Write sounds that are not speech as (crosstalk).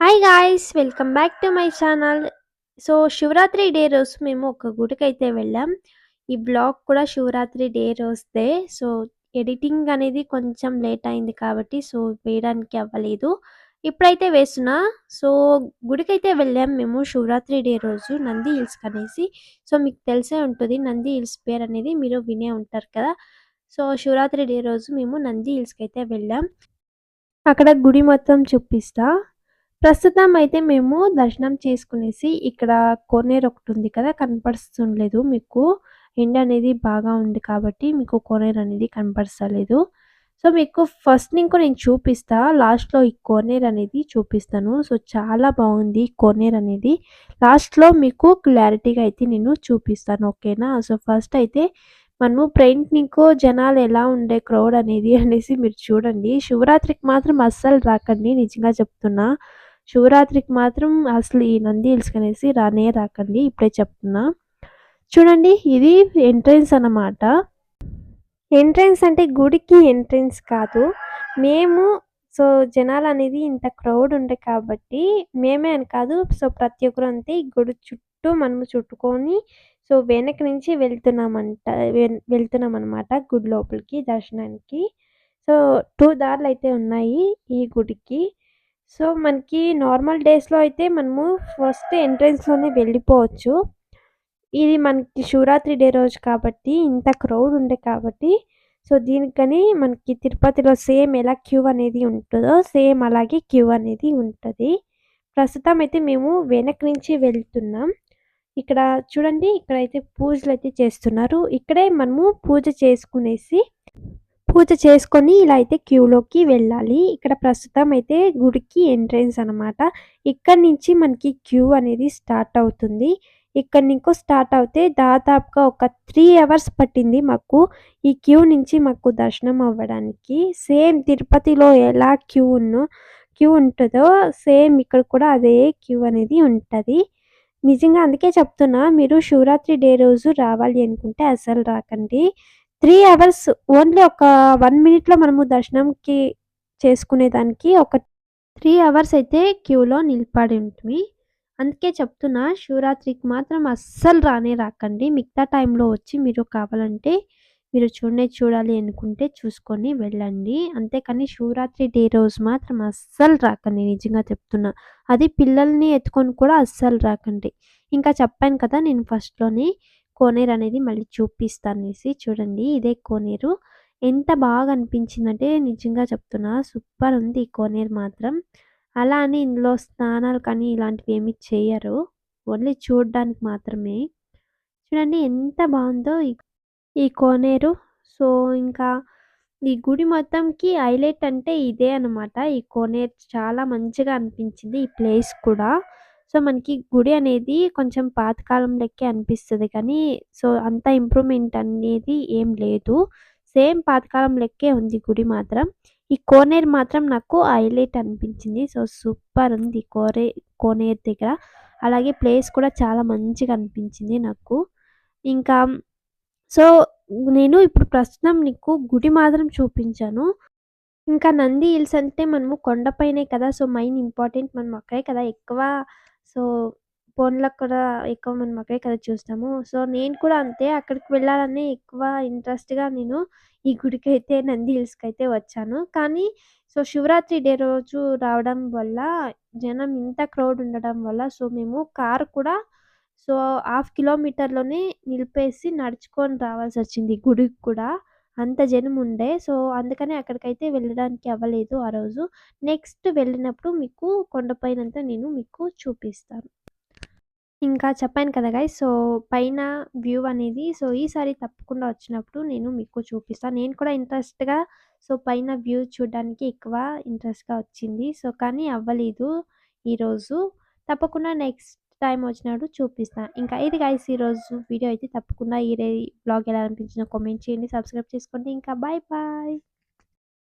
Hi guys welcome back to my channel so Shivaratri day రోజు మేము ఒక గుడికైతే వెళ్ళాం. ఈ బ్లాగ్ కూడా శివరాత్రి డే రోజుదే. సో ఎడిటింగ్ అనేది కొంచెం లేట్ అయింది కాబట్టి సో వేయడానికి అవ్వలేదు. ఇప్పుడైతే వేస్తున్నా. సో గుడికైతే వెళ్ళాం మేము శివరాత్రి డే రోజు నంది హిల్స్ అనేసి సో మీకు తెలిసే ఉంటుంది నంది హిల్స్ పేరు అనేది మీరు వినే ఉంటారు కదా. సో శివరాత్రి డే రోజు మేము నంది హిల్స్కి అయితే వెళ్ళాం. అక్కడ గుడి మొత్తం చూపిస్తా. ప్రస్తుతం అయితే మేము దర్శనం చేసుకునేసి ఇక్కడ కోనేరు ఒకటి ఉంది కదా కనపడుతుండలేదు మీకు. ఎండ అనేది బాగా ఉంది కాబట్టి మీకు కోనేరు అనేది కనపడలేదు సో మీకు ఫస్ట్ ఇంకో నేను చూపిస్తా. లాస్ట్లో ఈ కోనేరు అనేది చూపిస్తాను. సో చాలా బాగుంది కోనేరు అనేది. లాస్ట్లో మీకు క్లారిటీగా అయితే నేను చూపిస్తాను ఓకేనా? సో ఫస్ట్ అయితే మనము నీకు జనాలు ఎలా ఉండే క్రౌడ్ అనేది (laughs) అనేసి మీరు చూడండి. శివరాత్రికి మాత్రం అస్సలు రాకండి నిజంగా చెప్తున్నా. శివరాత్రికి మాత్రం అసలు ఈ నంది హిల్స్ అనేసి రానే రాకండి ఇప్పుడే చెప్తున్నా. చూడండి ఇది ఎంట్రన్స్ అన్నమాట. ఎంట్రన్స్ అంటే గుడికి ఎంట్రన్స్ కాదు. మేము సో జనాలు అనేది ఇంత క్రౌడ్ ఉండే కాబట్టి మేమే అని కాదు సో ప్రతి ఒక్కరు అంతే గుడి చుట్టూ మనము చుట్టుకొని సో వెనక నుంచి వెళ్తున్నామంట వెళ్తున్నాం అనమాట గుడి లోపలికి దర్శనానికి. సో టూ దారులు అయితే ఉన్నాయి ఈ గుడికి. సో మనకి నార్మల్ డేస్లో అయితే మనము ఫస్ట్ ఎంట్రన్స్లోనే వెళ్ళిపోవచ్చు. ఇది మనకి శివరాత్రి డే రోజు కాబట్టి ఇంత క్రౌడ్ ఉండే కాబట్టి సో దీనికని మనకి తిరుపతిలో సేమ్ ఎలా క్యూ అనేది ఉంటుందో సేమ్ అలాగే క్యూ అనేది ఉంటుంది. ప్రస్తుతం అయితే మేము వెనక్ నుంచి వెళ్తున్నాం. ఇక్కడ చూడండి ఇక్కడైతే పూజలు అయితే చేస్తున్నారు. ఇక్కడే మనము పూజ చేసుకునేసి పూజ చేసుకొని ఇలా అయితే క్యూలోకి వెళ్ళాలి. ఇక్కడ ప్రస్తుతం అయితే గుడికి ఎంట్రెన్స్ అనమాట ఇక్కడ నుంచి మనకి క్యూ అనేది స్టార్ట్ అవుతుంది. ఇక్కడ నుంచి స్టార్ట్ అవుతే దాదాపుగా ఒక త్రీ అవర్స్ పట్టింది మాకు ఈ క్యూ నుంచి మాకు దర్శనం అవ్వడానికి. సేమ్ తిరుపతిలో ఎలా క్యూ ఉన్నో క్యూ ఉంటుందో సేమ్ ఇక్కడ కూడా అదే క్యూ అనేది ఉంటుంది. నిజంగా అందుకే చెప్తున్నా మీరు శివరాత్రి డే రోజు రావాలి అనుకుంటే అసలు రాకండి. త్రీ అవర్స్ ఓన్లీ ఒక వన్ మినిట్లో మనము దర్శనంకి చేసుకునేదానికి ఒక త్రీ అవర్స్ అయితే క్యూలో నిలబడి ఉంటుంది. అందుకే చెప్తున్నా శివరాత్రికి మాత్రం అస్సలు రానే రాకండి. మిగతా టైంలో వచ్చి మీరు కావాలంటే మీరు చూడనే చూడాలి అనుకుంటే చూసుకొని వెళ్ళండి. అంతేకాని శివరాత్రి డే రోజు మాత్రం అస్సలు రాకండి. నిజంగా చెప్తున్నా అది పిల్లల్ని ఎత్తుకొని కూడా అస్సలు రాకండి. ఇంకా చెప్పాను కదా నేను ఫస్ట్లోనే కోనేరు అనేది మళ్ళీ చూపిస్తాను అనేసి చూడండి. ఇదే కోనేరు. ఎంత బాగా అనిపించిందంటే నిజంగా చెప్తున్నా సూపర్ ఉంది ఈ కోనేరు మాత్రం. అలా అని ఇందులో స్నానాలు కానీ ఇలాంటివి ఏమి చేయరు. ఓన్లీ చూడడానికి మాత్రమే. చూడండి ఎంత బాగుందో ఈ కోనేరు. సో ఇంకా ఈ గుడి మొత్తంకి హైలైట్ అంటే ఇదే అనమాట ఈ కోనేరు చాలా మంచిగా అనిపించింది ఈ ప్లేస్ కూడా. సో మనకి గుడి అనేది కొంచెం పాతకాలం లెక్కే అనిపిస్తుంది కానీ సో అంత ఇంప్రూవ్మెంట్ అనేది ఏం లేదు. సేమ్ పాతకాలం లెక్కే ఉంది గుడి మాత్రం. ఈ కోనేరు మాత్రం నాకు హైలైట్ అనిపించింది. సో సూపర్ ఉంది కోరే కోనేరు దగ్గర. అలాగే ప్లేస్ కూడా చాలా మంచిగా అనిపించింది నాకు. ఇంకా సో నేను ఇప్పుడు ప్రస్తుతం నీకు గుడి మాత్రం చూపించాను. ఇంకా నంది హిల్స్ అంటే మనము కొండపైనే కదా సో మైన్ ఇంపార్టెంట్ మనం అక్కడే కదా ఎక్కువ సో ఫోన్లకు కూడా ఎక్కువ మనం అక్కడే కదా చూస్తాము. సో, నేను కూడా అంతే అక్కడికి వెళ్ళాలని ఎక్కువ ఇంట్రెస్ట్‌గా నేను ఈ గుడికైతే నంది అయితే వచ్చాను. కానీ సో, శివరాత్రి డే రోజు రావడం వల్ల జనం ఇంత క్రౌడ్ ఉండడం వల్ల సో, మేము కార్ కూడా సో, హాఫ్ కిలోమీటర్‌లోనే నిలిపేసి నడుచుకొని రావాల్సి వచ్చింది గుడికి కూడా. అంత జనం ఉండే. సో, అందుకని అక్కడికైతే వెళ్ళడానికి అవ్వలేదు ఆ రోజు. నెక్స్ట్ వెళ్ళినప్పుడు మీకు కొండపైనంతా నేను మీకు చూపిస్తాను. ఇంకా చెప్పాను కదా గైస్ సో, పైన వ్యూ అనేది సో, ఈసారి తప్పకుండా వచ్చినప్పుడు నేను మీకు చూపిస్తాను. నేను కూడా ఇంట్రెస్ట్‌గా సో, పైన వ్యూ చూడడానికి ఎక్కువ ఇంట్రెస్ట్‌గా వచ్చింది. సో, కానీ అవ్వలేదు ఈరోజు. తప్పకుండా నెక్స్ట్ టైం వచ్చినప్పుడు చూపిస్తాను ఇంకా ఇది గైస్ ఈరోజు వీడియో అయితే తప్పకుండా ఈ బ్లాగ్ ఎలా అనిపించిందో కామెంట్ చేయండి. సబ్స్క్రైబ్ చేసుకోండి. ఇంకా బాయ్ బాయ్